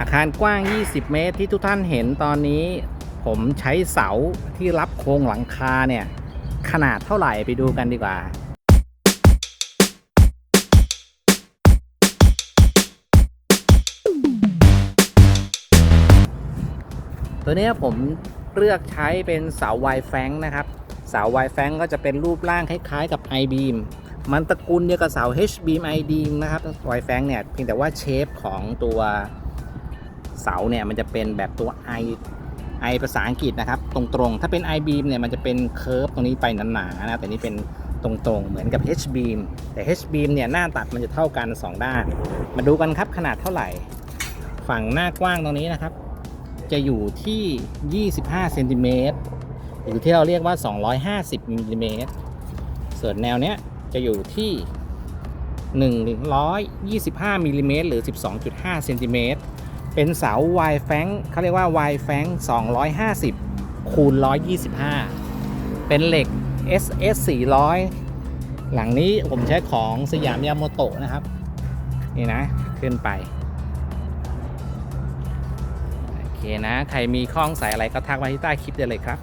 อาคารกว้าง 20 เมตรที่ทุกท่านเห็นตอนนี้ ผมใช้เสาที่รับโครงหลังคาเนี่ย ขนาดเท่าไหร่ไปดูกันดีกว่าตัวนี้ผมเลือกใช้เป็นเสาไวแฟงนะครับ เสาไวแฟงก็จะเป็นรูปร่างคล้ายๆกับ i b e a m มันตระกูลเดียวกับเสา H beam i d e a m นะครับไวแฟงเนี่ยเพียงแต่ว่าเชฟของตัว เสาเนี่ยมันจะเป็นแบบตัว i i ภาษาอังกฤษนะครับ ตรงๆ ถ้าเป็น i beam เนี่ยมันจะเป็นเคิร์ฟตรงนี้ไปหนาๆนะแต่นี่เป็นตรงๆ เหมือนกับ H beam แต่ H beam เนี่ยหน้าตัดมันจะเท่ากัน 2 ด้าน มาดูกันครับขนาดเท่าไหร่ ฝั่งหน้ากว้างตรงนี้นะครับ จะอยู่ที่ 25เซนติเมตรหรือที่เราเรียกว่า 250มิลลิเมตรส่วนแนวเนี้ยจะอยู่ที่125มิลลิเมตรหรือ 12.5เซนติเมตร เป็นเสา Y แฟงเขาเรียกว่า Y แฟง250 คูณ 125 เป็นเหล็ก SS 400 หลังนี้ผมใช้ของสยามยาโมโตะนะครับ นี่นะ ขึ้นไป โอเคนะ ใครมีข้องใส่อะไรก็ทักมาที่ใต้คลิปได้เลยครับ